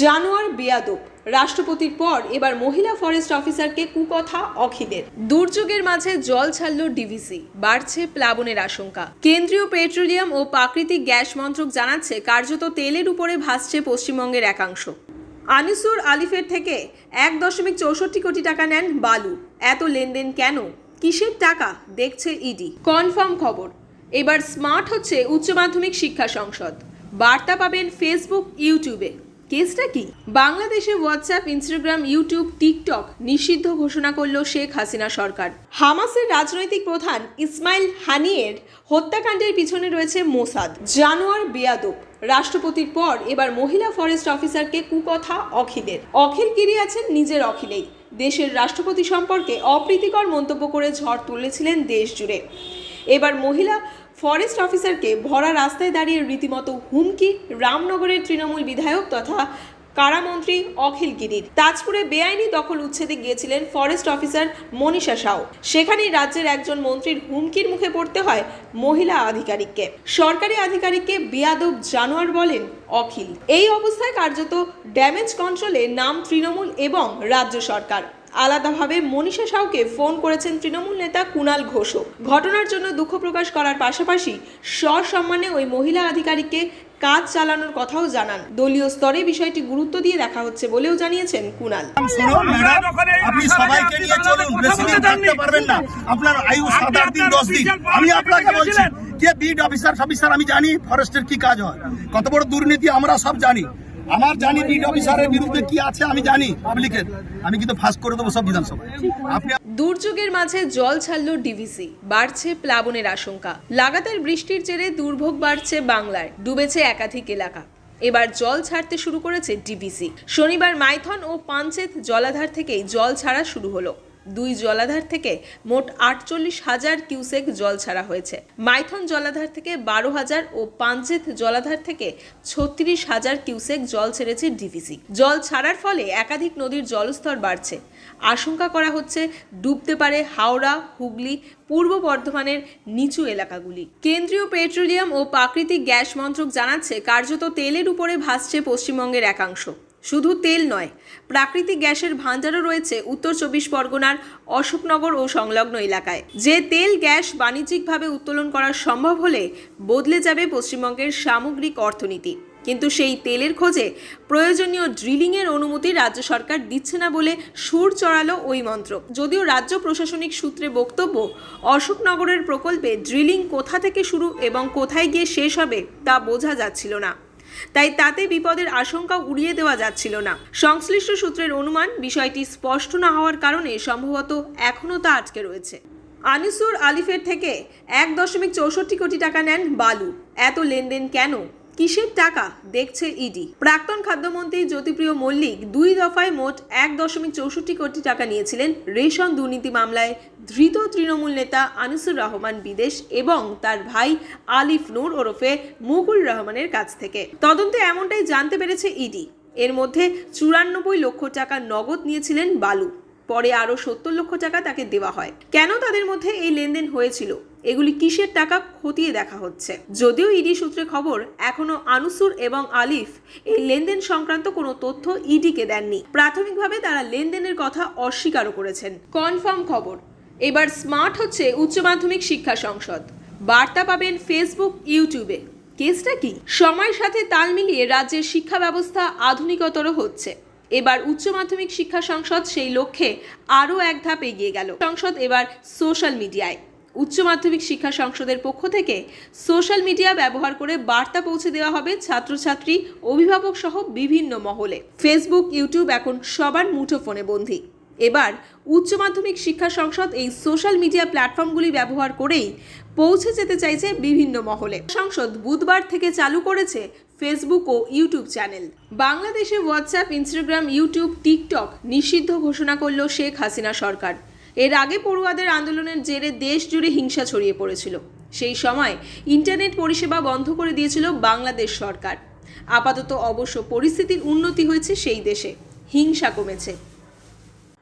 জানোয়ার বেয়াদব। রাষ্ট্রপতির পর এবার মহিলা ফরেস্ট অফিসারকে কুকথা অখিদের দুর্যোগের মাঝে জল ছাড়ল ডিভিসি, বাড়ছে প্লাবনের আশঙ্কা। কেন্দ্রীয় পেট্রোলিয়াম ও প্রাকৃতিক গ্যাস মন্ত্রক জানাচ্ছে কার্যত তেলের উপরে ভাসছে পশ্চিমবঙ্গের একাংশ। আনিসুর আলিফের থেকে এক দশমিক চৌষট্টি কোটি টাকা নেন বালু। এত লেনদেন কেন? কিসের টাকা? দেখছে ইডি। কনফার্ম খবর। এবার স্মার্ট হচ্ছে উচ্চ মাধ্যমিক শিক্ষা সংসদ। বার্তা পাবেন ফেসবুক, ইউটিউবে। কেসটা কি? বাংলাদেশে হোয়াটসঅ্যাপ ইনস্টাগ্রাম ইউটিউব টিকটক নিষিদ্ধ ঘোষণা করল শেখ হাসিনা সরকার। হামাসের রাজনৈতিক প্রধান ইসমাইল হানিয়ের হত্যাকাণ্ডের পিছনে রয়েছে মোসাদ। জানোয়ার বেয়াদব। রাষ্ট্রপতির পর এবার মহিলা ফরেস্ট অফিসারকে কুকথা অখিলের। অখিল আছেন নিজের অখিলেই। দেশের রাষ্ট্রপতি সম্পর্কে অপ্রীতিকর মন্তব্য করে ঝড় তুলেছিলেন দেশ জুড়ে। এবার মহিলা ফরেস্ট অফিসারকে ভরা রাস্তায় দাঁড়িয়ে রীতিমতো হুমকি রামনগরের তৃণমূল বিধায়ক তথা কারামন্ত্রী অখিল গিরির। তাজপুরে বেআইনি দখল উচ্ছেদে গিয়েছিলেন ফরেস্ট অফিসার মনীষা সাউ। সেখানেই রাজ্যের একজন মন্ত্রীর হুমকির মুখে পড়তে হয় মহিলা আধিকারিককে। সরকারি আধিকারিককে বেয়াদব জানোয়ার বলেন অখিল। এই অবস্থায় কার্যত ড্যামেজ কন্ট্রোলে নাম তৃণমূল এবং রাজ্য সরকার। আলাদাভাবে মনীষা সাউকে ফোন করেছেন তৃণমূল নেতা কুণাল ঘোষও ঘটনার জন্য দুঃখ প্রকাশ করার পাশাপাশি সসম্মানে ওই মহিলা আধিকারিককে কাজ চালানোর কথাও জানান। দলীয় স্তরে বিষয়টি গুরুত্ব দিয়ে দেখা হচ্ছে বলেও জানিয়েছেন যে বিড অফিসার অফিসার আমি জানি ফরেস্টের কি কাজ হয়। কত বড় দুর্নীতি আমরা সব জানি। আমার জানি বিড অফিসারের বিরুদ্ধে কি আছে, আমি জানি পাবলিকের। আমি কিন্তু ফাঁস করে দেবো সব বিধানসভায়। আপনি দুর্যোগের মাঝে জল ছাড়ল ডিভিসি, বাড়ছে প্লাবনের আশঙ্কা। লাগাতার বৃষ্টির জেরে দুর্ভোগ বাড়ছে বাংলায়, ডুবেছে একাধিক এলাকা। এবার জল ছাড়তে শুরু করেছে ডিভিসি। শনিবার মাইথন ও পাঞ্চেত জলাধার থেকেই জল ছাড়া শুরু হলো। দুই জলাধার থেকে মোট আটচল্লিশ হাজার কিউসেক জল ছাড়া হয়েছে। মাইথন জলাধার থেকে বারো হাজার ও পাঞ্চেত জলাধার থেকে ছত্রিশ হাজার কিউসেক জল ছেড়েছে ডিভিসি। জল ছাড়ার ফলে একাধিক নদীর জলস্তর বাড়ছে। আশঙ্কা করা হচ্ছে ডুবতে পারে হাওড়া, হুগলি, পূর্ব বর্ধমানের নিচু এলাকাগুলি। কেন্দ্রীয় পেট্রোলিয়াম ও প্রাকৃতিক গ্যাস মন্ত্রক জানাচ্ছে, কার্যত তেলের উপরে ভাসছে পশ্চিমবঙ্গের একাংশ। শুধু তেল নয়, প্রাকৃতিক গ্যাসের ভাণ্ডারও রয়েছে উত্তর চব্বিশ পরগনার অশোকনগর ও সংলগ্ন এলাকায়। যে তেল গ্যাস বাণিজ্যিকভাবে উত্তোলন করা সম্ভব হলে বদলে যাবে পশ্চিমবঙ্গের সামগ্রিক অর্থনীতি। কিন্তু সেই তেলের খোঁজে প্রয়োজনীয় ড্রিলিংয়ের অনুমতি রাজ্য সরকার দিচ্ছে না বলে সুর চড়ালো ওই মন্ত্র যদিও রাজ্য প্রশাসনিক সূত্রে বক্তব্য, অশোকনগরের প্রকল্পে ড্রিলিং কোথা থেকে শুরু এবং কোথায় গিয়ে শেষ হবে তা বোঝা যাচ্ছিল না। তাই তাতে বিপদের আশঙ্কা উড়িয়ে দেওয়া যাচ্ছিল না। সংশ্লিষ্ট সূত্রের অনুমান, বিষয়টি স্পষ্ট না হওয়ার কারণে সম্ভবত এখনও তা আটকে রয়েছে। আনিসুর আলিফের থেকে এক দশমিক চৌষট্টি কোটি টাকা নেন বালু। এত লেনদেন কেন? কিসের টাকা? দেখছে ইডি প্রাক্তন খাদ্যমন্ত্রী জ্যোতিপ্রিয় মল্লিক দুই দফায় মোট এক দশমিক চৌষট্টি কোটি টাকা নিয়েছিলেন রেশন দুর্নীতি মামলায় ধৃত তৃণমূল নেতা আনিসুর রহমান বিদেশ এবং তার ভাই আলিফ নূর ওরফে মুকুল রহমানের কাছ থেকে। তদন্তে এমনটাই জানতে পেরেছে ইডি এর মধ্যে চুরানব্বই লক্ষ টাকা নগদ নিয়েছিলেন বালু। পরে আরও সত্তর লক্ষ টাকা তাকে দেওয়া হয়। কেন তাদের মধ্যে এই লেনদেন হয়েছিল? এগুলি কিসের টাকা খতিয়ে দেখা হচ্ছে? যদিও ইডি সূত্রে খবর, এখনও আনুসুর এবং আলিফ এই লেনদেন সংক্রান্ত কোনো তথ্য ইডিকে দেননি। প্রাথমিকভাবে তারা লেনদেনের কথা অস্বীকারও করেছেন। কনফার্ম খবর, এবার স্মার্ট হচ্ছে উচ্চ মাধ্যমিক শিক্ষা সংসদ। বার্তা পাবেন ফেসবুক, ইউটিউবে। কেসটা কি? সময়ের সাথে তাল মিলিয়ে রাজ্যের শিক্ষা ব্যবস্থা আধুনিকতর হচ্ছে। এবার উচ্চ মাধ্যমিক শিক্ষা সংসদ সেই লক্ষ্যে আরও এক ধাপ এগিয়ে গেল। সংসদ এবার সোশ্যাল মিডিয়ায়। উচ্চ মাধ্যমিক শিক্ষা সংসদের পক্ষ থেকে সোশ্যাল মিডিয়া ব্যবহার করে বার্তা পৌঁছে দেওয়া হবে ছাত্রছাত্রী, অভিভাবক সহ বিভিন্ন মহলে। ফেসবুক ইউটিউব এখন সবার মুঠো ফোনে বন্দী। এবার উচ্চ মাধ্যমিক শিক্ষা সংসদ এই সোশ্যাল মিডিয়া প্ল্যাটফর্মগুলি ব্যবহার করেই পৌঁছে যেতে চাইছে বিভিন্ন মহলে। সংসদ বুধবার থেকে চালু করেছে ফেসবুক ও ইউটিউব চ্যানেল। বাংলাদেশে হোয়াটসঅ্যাপ ইনস্টাগ্রাম ইউটিউব টিকটক নিষিদ্ধ ঘোষণা করল শেখ হাসিনা সরকার। এর আগে পড়ুয়াদের আন্দোলনের জেরে দেশ জুড়ে হিংসা ছড়িয়ে পড়েছিল। সেই সময় ইন্টারনেট পরিষেবা বন্ধ করে দিয়েছিল বাংলাদেশ সরকার। আপাতত অবশ্য পরিস্থিতির উন্নতি হয়েছে সেই দেশে। হিংসা কমেছে।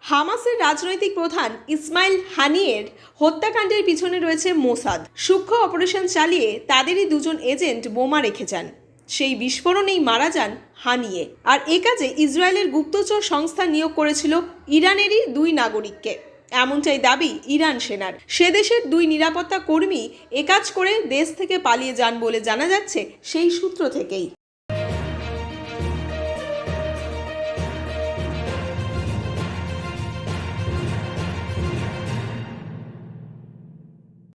হামাসের রাজনৈতিক প্রধান ইসমাইল হানিয়ের হত্যাকাণ্ডের পিছনে রয়েছে মোসাদ। সূক্ষ্ম অপারেশন চালিয়ে তাদেরই দুজন এজেন্ট বোমা রেখে যান। সেই বিস্ফোরণেই মারা যান হানিয়ে। আর এ কাজে ইসরায়েলের গুপ্তচর সংস্থা নিয়োগ করেছিল ইরানেরই দুই নাগরিককে। এমনটাই দাবি ইরান সেনার। সে দেশের দুই নিরাপত্তা কর্মী একাজ করে দেশ থেকে পালিয়ে যান বলে জানা যাচ্ছে সেই সূত্র থেকেই।